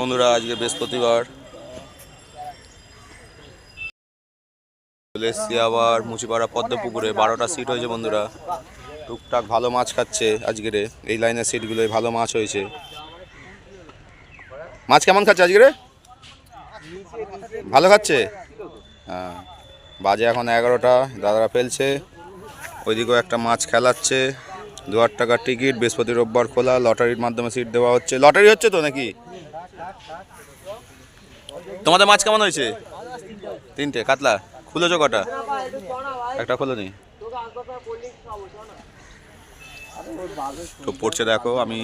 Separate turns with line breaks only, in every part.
বন্ধুরা, আজকে বৃহস্পতিবার। চলে এসছি আবার মুচিপাড়া পদ্মপুকুরে। বারোটা সিট হয়েছে বন্ধুরা। টুকটাক ভালো মাছ খাচ্ছে আজকের এই লাইনের সিটগুলোয় ভালো মাছ হয়েছে। মাছ কেমন খাচ্ছে আজকের ভালো খাচ্ছে? হ্যাঁ। বাজে এখন এগারোটা, দাদারা ফেলছে। ওইদিকেও একটা মাছ খেলাচ্ছে। দু হাজার টাকার টিকিট বৃহস্পতি রোববার খোলা লটারির মাধ্যমে সিট দেওয়া হচ্ছে। লটারি হচ্ছে তো নাকি? তোমাদের মাছ কেমন হয়েছে? তিনটে, কাতলা। খুলেছো কটা? একটা খোলো নি তো পড়ছে দেখো, আমি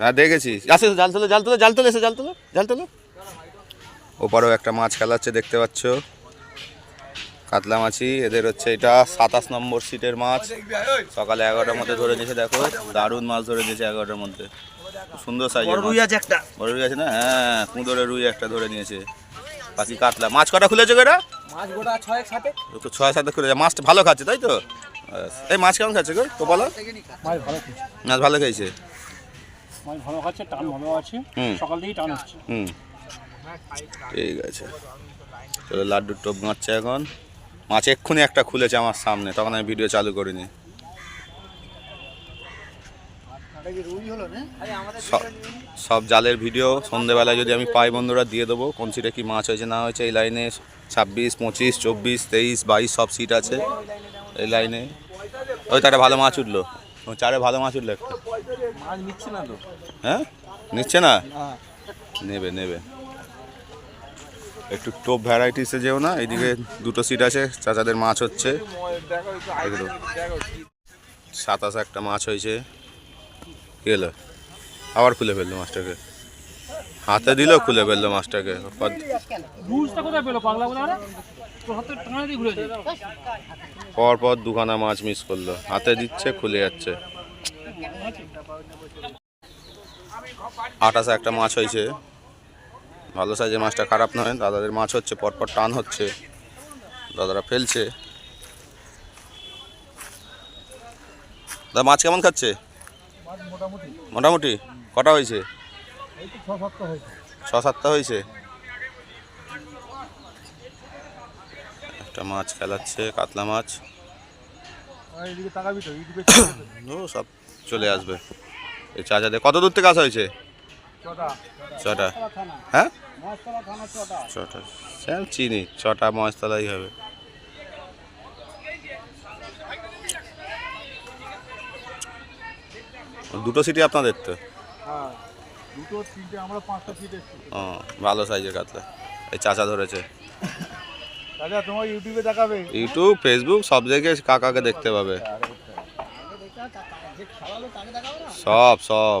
হ্যাঁ দেখেছি। আসে, জাল তোলো জাল তোলো জাল তোলো, এসে, জাল তোলো জাল তোলো। ওপারেও একটা মাছ খেলাচ্ছে, দেখতে পাচ্ছ। কাতলা মাছি এদের হচ্ছে এটা সাতাশ নম্বর সিটের মাছ। সকালে এগারোটার মধ্যে ধরে নিয়েছে দেখো দারুণ মাছ ধরে নিয়েছে এগারোটার মধ্যে। সুন্দর সাইজের রুই আছে একটা। বড় রুই আছে না? হ্যাঁ কুঁদরে রুই একটা ধরে নিয়েছে। বাকি কাতলা। মাছ কটা খুলেছে এটা
মাছ গোটা সাথে।
ছয় সাথে খুলেছে। মাছটা ভালো খাচ্ছে তাই তো? এই মাছ কেমন খাচ্ছে গো কপালা
মাছ ভালো খাচ্ছে।
মাছ ভালো খাইছে?
মাছ ভালো খাচ্ছে টান ভালো আছে।
হুম।
সকাল থেকেই টান হচ্ছে।
হুম। ঠিক আছে। লাড্ডুর টোপ গাঁচ্ছে এখন। মাছ এক্ষুনি একটা খুলেছে আমার সামনে তখন আমি ভিডিও চালু করিনি। সব- সব জালের ভিডিও সন্ধেবেলায় যদি আমি পাই বন্ধুরা দিয়ে দেবো কোন সিটে কি মাছ হয়েছে না হয়েছে এই লাইনে ছাব্বিশ পঁচিশ চব্বিশ তেইশ বাইশ সব সিট আছে। এই লাইনে ওই তো একটা ভালো মাছ উঠল। চারে ভালো মাছ উঠল একটা।
মাছ নিচ্ছে না তো।
হ্যাঁ? নিচ্ছে না। নেবে নেবে। একটু টোপ ভ্যারাইটিসে যেও না এইদিকে দুটো সিট আছে চাচাদের মাছ হচ্ছে। এগুলো। সাতাশ একটা মাছ হয়েছে। হলো? আবার খুলে ফেলল মাছটাকে। হাতে দিলেও খুলে ফেলল মাছটাকে। পর-
রুজটা কোথায় পেল? পাগলা বলে আরে? তোর হাতে টানা দিয়ে ঘুরেছে।
পর পর দুখানা মাছ মিস করল। হাতে দিচ্ছে খুলে যাচ্ছে। আটাশে একটা মাছ হয়েছে। ভালো সাইজের মাছটা খারাপ নয়, দাদাদের মাছ হচ্ছে, পরপর টান হচ্ছে, দাদারা ফেলছে। দাদা, মাছ কেমন খাচ্ছে?
মোটামুটি।
কটা হয়েছে?
ছ সাতটা হয়েছে।
একটা মাছ খেলাচ্ছে, কাতলা মাছ। ও, সব চলে আসবে। এই চাচাদের, কত দূর থেকে আসা হয়েছে?
ছটা।
হ্যাঁ?
ছটা।
চিনি। ছটা মহেশতলাই হবে। দুটো সিটি আপনাদের তো?
হ্যাঁ
ও ভালো সাইজের কাতলা। এই চাচা ধরেছে।
দাদা তোমার ইউটিউবে দেখাবে?
ইউটিউব ফেসবুক সব জায়গায় কাকাকে দেখতে পাবে। সব সব।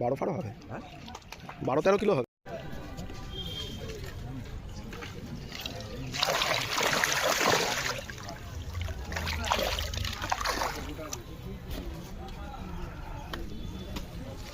বারো ফারো হবে। বারো তেরো কিলো হবে।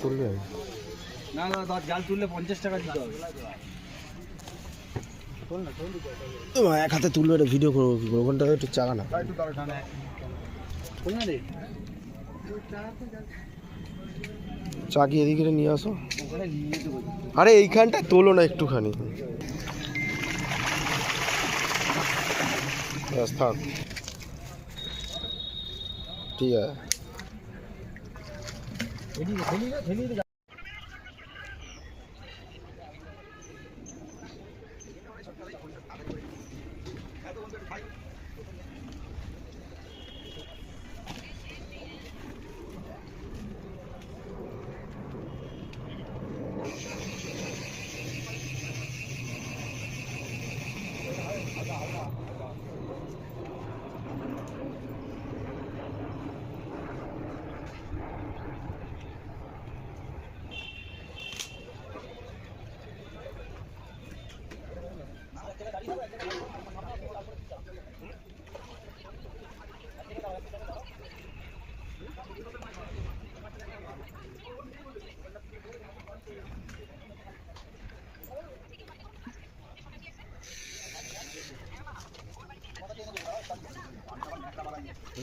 তুললে
এক হাতে তুলবে এটা ভিডিও করব কি করব ওখানটা একটু চাকা না চাকি এদিকে নিয়ে আসো আরে এইখানটা তোলো না একটুখানি ঠিক আছে
ভাই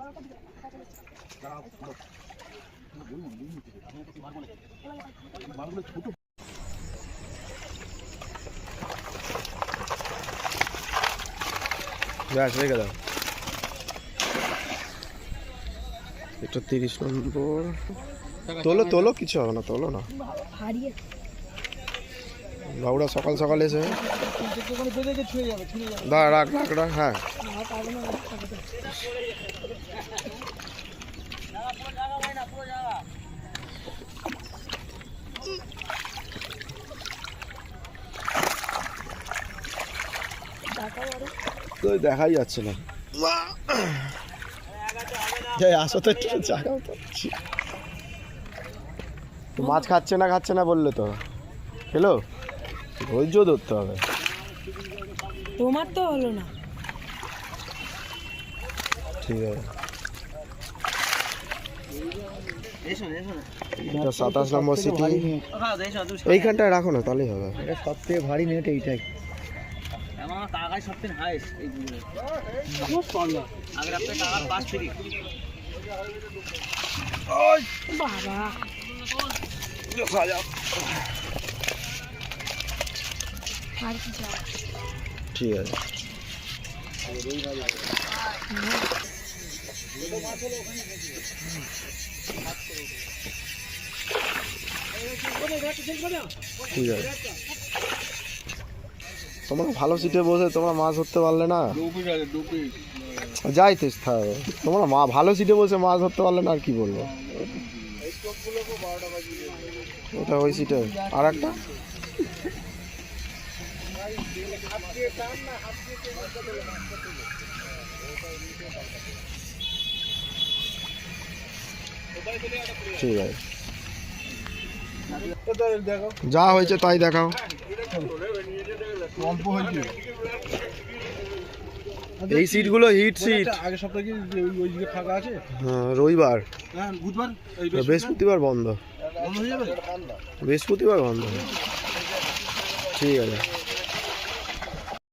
রে
ব্যাস দাও এটা তিরিশ নম্বর। তোলো তোলো, কিছু হবে না, তোলো না। বাবুরা সকাল সকাল এসে দা রাখ রাখ রাখ হ্যাঁ। তো দেখাই যাচ্ছে না। মাছ খাচ্ছে না খাচ্ছে না বললে তো। খেলো ধৈর্য ধরতে হবে।
তোমার তো হলো না।
এটা সাতাশ নম্বর সিটি
হ্যাঁ এসো তুমি
এইখানটায় রাখো না তাহলেই হবে
এটা সব থেকে ভারী নেট এইটাই আমার কাকায় সব থেকে হাইস্ট এই খুব পান্ডা আগের আপনার কাকার পাঁচ ফ্রি
বাবা আর কি চাই
ঠিক আছে ঠিক আছে তোমরা ভালো সিটে বসে তোমরা মাছ ধরতে পারলে না? যাই তেস থাকবে তোমরা মা ভালো সিটে বসে মাছ ধরতে পারলে না আর কি বলব? ওটা ওই সিটে। আর একটা? ঠিক আছে। যা হয়েছে তাই দেখাও। এই সিটগুলো হিট সিট
আগে সপ্তাহে কি ওই ওই দিকে ফাঁকা আছে?
হ্যাঁ রবিবার।
হ্যাঁ বুধবার?
বৃহস্পতিবার বন্ধ।
বন্ধ হয়ে যাবে?
বৃহস্পতিবার বন্ধ। ঠিক আছে।